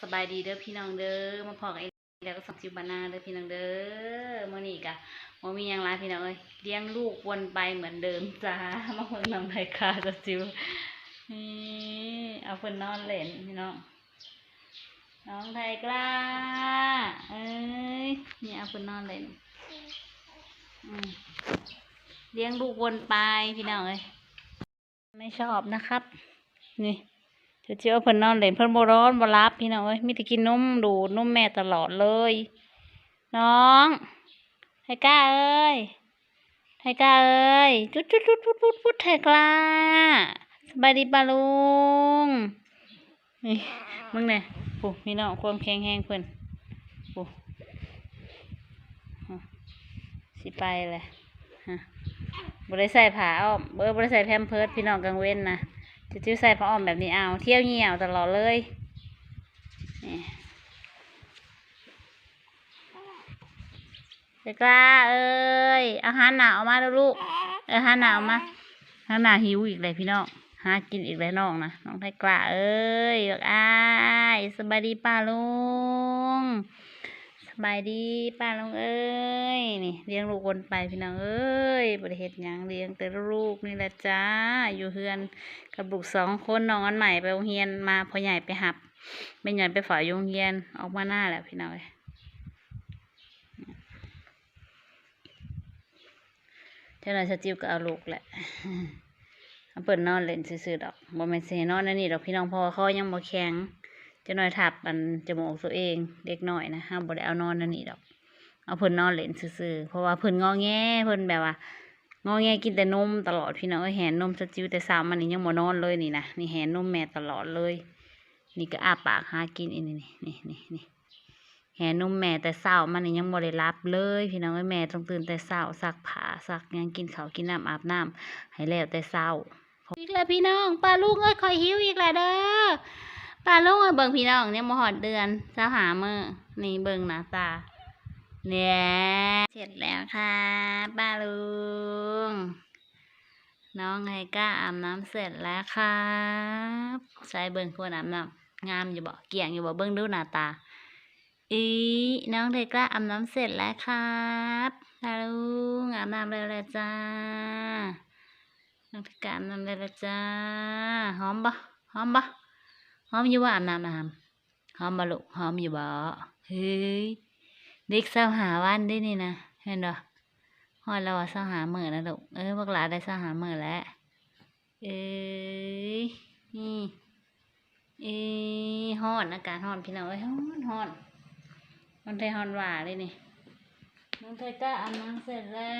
สบายดีเด้อพี่น้องเด้อมาพอกับไอ้แล้วก็สักจิวบานาเด้อพี่น้องเด้อมื้อนี้กะบ่มีหยังหลายพี่น้องเอ้ยเลี้ยงลูกวนไปเหมือนเดิมจ้ามาเพิ่งนำไทยคาสักจิวนี่เอาเพิ่นนอนเล่นพี่น้องน้องไทยกล้าเอ้ยนี่เอาเพิ่นนอนเล่นเลี้ยงลูกวนไปพี่น้องเอ้ยไม่ชอบนะครับนี่ เจะเจ้าเพิ่นนอนเล่นเพิ่นบ่ร้อนบ่รับพี่น้องเอ้ยมีแต่กินนมดูดนมแม่ตลอดเลย น้องไทก้าเอ้ยไทก้าเอ้ยจุดจุดจุดพุดพุดพุดไทกล้าสบายดีปะลุงนี่มึงเนี่ยปุ๊พี่น้องความแข็งแรงเพิ่นปุ๊สิไปเลยฮะบ่ได้ใส่ผ้าอ้อมเบอบ่ได้ใส่แพมเพิร์สพี่น้องกลางเว้นนะ จะจิ้วใส่ผ้าอ้อมแบบนี้เอาเที่ยวเหี่ยวตลอดเลยนี่เด็กล้าเอ้ยอาหารหนาวมาแล้วลูกอาหารหนาวมาหาหนาหิวอีกเลยพี่น้องหากินอีกเลยน้องนะน้องไทยกล้าเอ้ยบอกอ้ายสบายดีป้าลุง บายดีป้าลุงเอ้ยนี่เลี้ยงลูกวนไปพี่น้องเอ้ยบริเหตุยังเลี้ยงแต่ลูกนี่แหละจ้า อยู่เฮือนกับลูกสองคนน้องอันใหม่ไปโรงเรียนมาพอใหญ่ไปหับไม่ใหญ่ไปฝ่ายโรงเรียนออกมาหน้าแหละพี่น้องเลยเท่านั้นจิวก็เอาลูกแหละเอาเปิดนอนเล่นซื่อๆดอกบ่แม่นสิให้นอนนั่นนี่ดอกพี่น้องพอเขายังบ่แข็ง จะน้อยทับมันจมูกตัวเองเด็กน้อยนะห้ามบ่ได้เอานอนนั่นนี่ดอก เอาเพิ่นนอนเล่นซื่อๆเพราะว่าเพิ่นงอแงเพิ่นแบบว่างอแงกินแต่นมตลอดพี่น้องแหนนมสจิวแต่สาวมันนี่ยังบ่นอนเลยนี่นะนี่แหนนมแม่ตลอดเลย นี่ก็อ้าปากหากินอีนี่นี่นี่นี่นี่แหนนมแม่แต่เช้ามันนี่ยังบ่ได้รับเลย พี่น้องแม่ต้องตื่นแต่เช้าซักผ้าซักยังกินข้าวกินน้ำอาบน้ำให้แล้วแต่เช้าอีกแล้วพี่น้องป้าลุงเอ้ยคอยหิวอีกแล้วเด้อ ป้าลุงเบิ่งพี่น้องเนี่ยมาหอดเดือนเช้าหามือนี่เบิ่งหนาตาเนี่ยเสร็จแล้วค่ะป้าลุง น้องไฮก้าอาบน้ำเสร็จแล้วครับใส่เบิ่งควรอาบน้ำงามอยู่บ่เกี่ยงอยู่บ่เบิ่งดูหน้าตาอีน้องไทก้าอาบน้ำเสร็จแล้วครับป้าลุงอาบน้ำเร็วเลยจ้าน้องไทก้าอาบน้ำเร็วเลยจ้าหอมบ่หอมบ่ อมอยู่บ่อาบน้ำน้ำหอมบ่ลูกหอมอยู่บ่เฮ้ยเด็กเศร้าหาวันได้นี่นะเห็นบ่ฮอดแล้วว่าเศร้าหามื้อนะลูกเออบักหลาได้เศร้าหามื้อแล้วเอ้ยนี่เอ้ยฮ้อนอากาศฮ้อนพี่น้องเอ้ยฮ้อนฮ้อนมันไทยฮ้อนหว่าเลยนี่น้องไทยก็อาบน้ำเสร็จแล้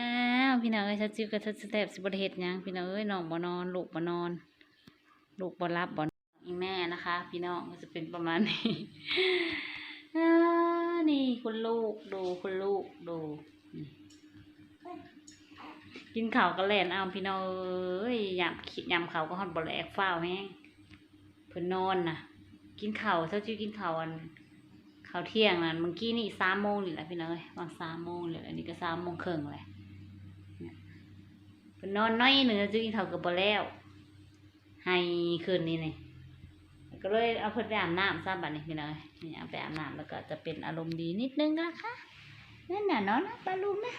วพี่น้องเอ้ยชัดจิวกับชัดสเต็ปสิบ่ได้เฮ็ดหยังพี่น้องเอ้ยน้องบ่นอนลูกบ่นอนลูกบ่รับบ่น อีแม่นะคะ พี่น้องก็จะเป็นประมาณนี้นี่คุณลูกดูคุณลูกดู กินข้าวก็แลนเอาพี่น้องเอ้ยยำขี้ยำข้าวก็ฮอดบ่แลกฟ้าวแห้งเพิ่นนอนน่ะ กินข้าวเช้าจิ้วกินข้าวอันข้าวเที่ยงนั่นเมื่อกี้นี่สามโมงนี่แหละพี่น้องเอ้ยวางสามโมงเลยอันนี้ก็สามโมงครึ่งแหลยเพิ่นนอนน้อยหนึ่งจิ้วกินข้าวก็บ่แล้วให้คืนนี้นี่ ก็เลยเอาเพิ่นไปอาบน้ำซะบัดนี้พี่น้อยนี่เอาไปอาบน้ำแล้วก็จะเป็นอารมณ์ดีนิดนึงนะคะนั่นน่ะเนาะนะปลาลูกนะ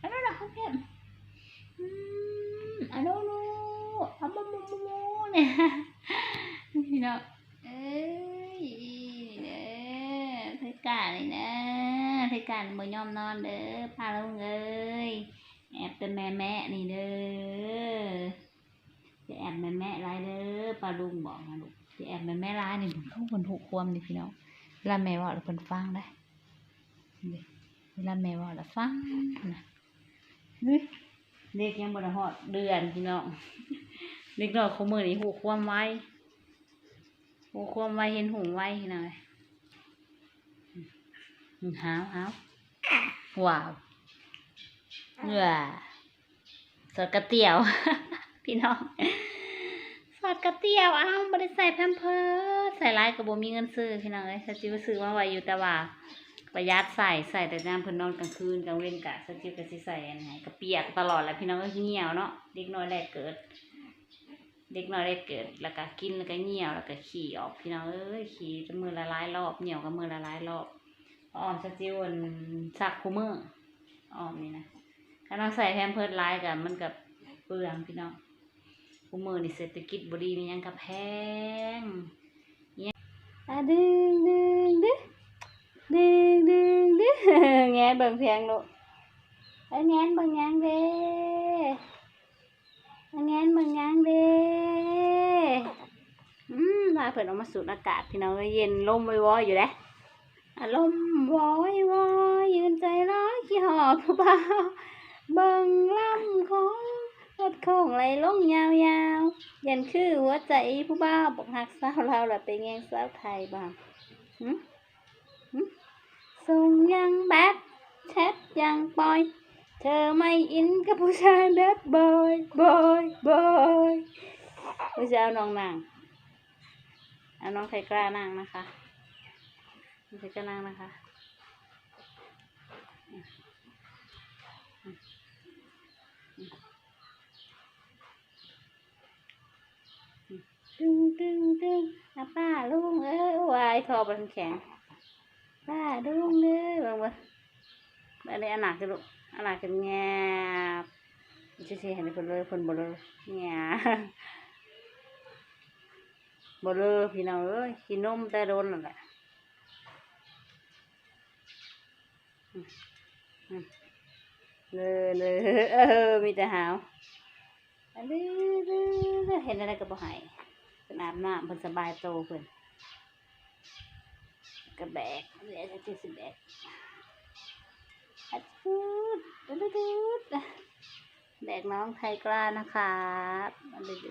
อันนั้นเขาเก็บอืมอันนู้นอันมูมูมูเนี่ยพี่น้องเอ้ยนี่เด้อเทกาเลยนะเทกาบ่ยอมนอนเด้อพาลูกเอ้ยแอบเป็นแม่แม่นี่เด้อจะแอบแม่แม่ไรเด้อปลาลุงบอกมาลูก สิแอบแม่แม่ร้ายนี่ผมเข้าคนหูความนี่พี่น้องเวลาแม่ว่าเพิ่นฟังได้เวลาแม่ว่าแล้วฟังนะเด็กยังบ่ได้ฮอดเดือนพี่น้องเด็กน้อยเขามือนี่หูความไว้หูความไว้เห็นหูไวพี่น้องอืมหาวหาวว้าวว้าสดกระเตียว พี่น้อง อดกระเตียวอ้าวไม่ได้ใส่แพมเพิร์สใส่ร้ายกับโบมีเงินซื้อพี่น้องเอ้ยสจิวซื้อมาไว้อยู่แต่ว่าประหยัดใส่ใส่แต่น้ำเพิ่นนอนกลางคืนกลางเว้นกะสจิวก็สิใส่อันไหนกระเปียกตลอดแหละพี่น้องเอ้ยเหี่ยวเนาะเด็กน้อยแรกเกิด เด็กน้อยได้เกิด แล้วก็กินแล้วก็เหี่ยวแล้วก็ขี่ออกพี่น้องเอ้ยขี่จะมือละลายรอบเหี่ยวก็มือละลายรอบอ้อมสจิวอันซักคู่มืออ้อมนี่นะถ้าเราใส่แพมเพิร์ดหลายกับมันกับเปลืองพี่น้อง คู่มือนี่เศรษฐกิจบดีมียังกับแพงเนี่ยอะดึงดึงดึงดึงดึงดึงแงนเบิ่งเพียงลูกเอ้ยแงนเบิ่งหยังเด้อันงั้นมึงยังเด้อืมพาเพิ่นออกมาสูดอากาศพี่น้องเยเย็นลมวอยๆอยู่เด้อารมณ์วอยวอยยืนใจร้อยขี้หอบผู้บ่าเบิ่งลำของ รถโค้งไหลลงยาวๆ ยันคือหัวใจผู้บ่าบอกหักสาวเราวล่ะไปแงงสาวไทยบ้างหึหึส่งยังแบดแชทยังปล่อย เธอไม่อินกับผู้ชายแบบบอยบอยบอยผู้ชายเอาน้องนางเอาน้องไทยกล้านางนะคะน้องไทกล้านางนะคะ ตึงตึงตึงอะป้าลุงเอ้ยวายคอเป็นแข็งป้าลุงเอ้ยบางวันอันนี้อันหนักจะลูกอันหนั้นคือแงบจะเสียเห็นคนเลยคนบ่เลยแงบบ่เลยพี่น้องเอ้ยกินนมแต่โดนนั่นแหละเลยเลยเออมีแต่หาวอันนี้เห็นอะไรก็บ่ใหาย พิ่นอาบน้ำเพิ่นสบายโตเพิ่นก็แบกเดี๋ยวจะสิแบกอัดพูดดูดูดแบกน้องไทยกล้านะครับมาดูดู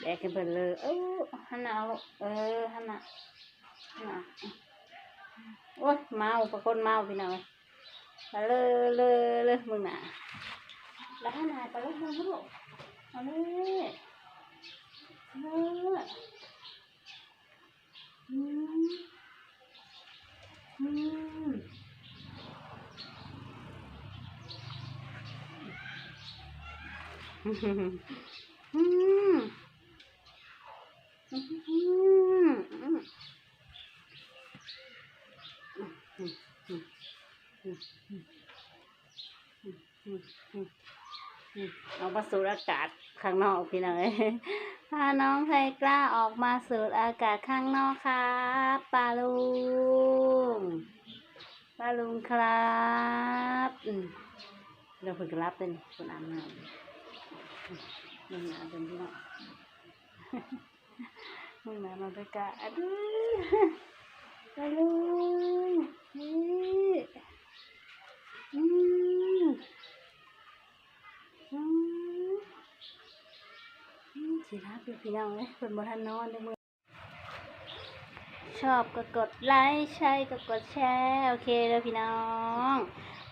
แบกกันเพิ่นเลยเออฮันนาเอาลูกเออฮันนาฮันนาโอ้ยเมาปรากฏเมาพี่น้อง เลยเลยเลยมึงน่ะแล้วฮันนาไปแลูกมึงลูกเอาเลยเลยอืมอืมอืมอืมอืม เอามาสูดอากาศข้างนอกพี่น้อยพาน้องไทยกล้าออกมาสูดอากาศข้างนอกครับปาลุงปาลุงครับเราเพิ่งจะรับเป็นคนอาบน้ำมึงอาบเป็นพี่น้องมึงอาบน้ำไปกะอะดูปาลุงนี่อืมอืม อืมสิทัก พี่พี่น้องเลยคนบ่ทันนอนเด้อมือชอบก็กดไลค์ใช่ก็กดแชร์โอเคเด้อพี่น้อง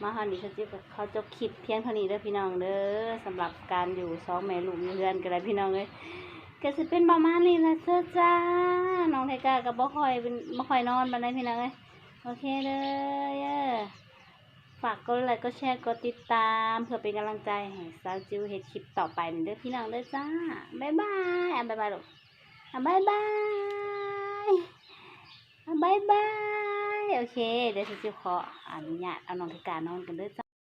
มาฮอนดีเขาจิบกับเขาจบคลิปเพียงเท่านี้เด้อพี่น้องเด้อสำหรับการอยู่สองแม่ลูกเรือนกันเลยพี่น้องเลยก็สิเป็นประมาณนี้ละเจ้าจ้าน้องไทกากับบ่คอยเป็นบ่คอยนอนบันไดพี่น้องเลยโอเคเด้อเย้ ฝากกดไลค์กดแชร์กดติดตามเพื่อเป็นกำลังใจให้สาวจิวเฮ็ดคลิปต่อไปเด้อพี่น้องเด้อจ้าบ๊ายบายอะบ๊ายบายลูกอะบ๊ายบายอะบ๊ายบายโอเคเดี๋ยวสาวจิวขออนุญาตเอาน้องไทการนอนกันเด้อจ้า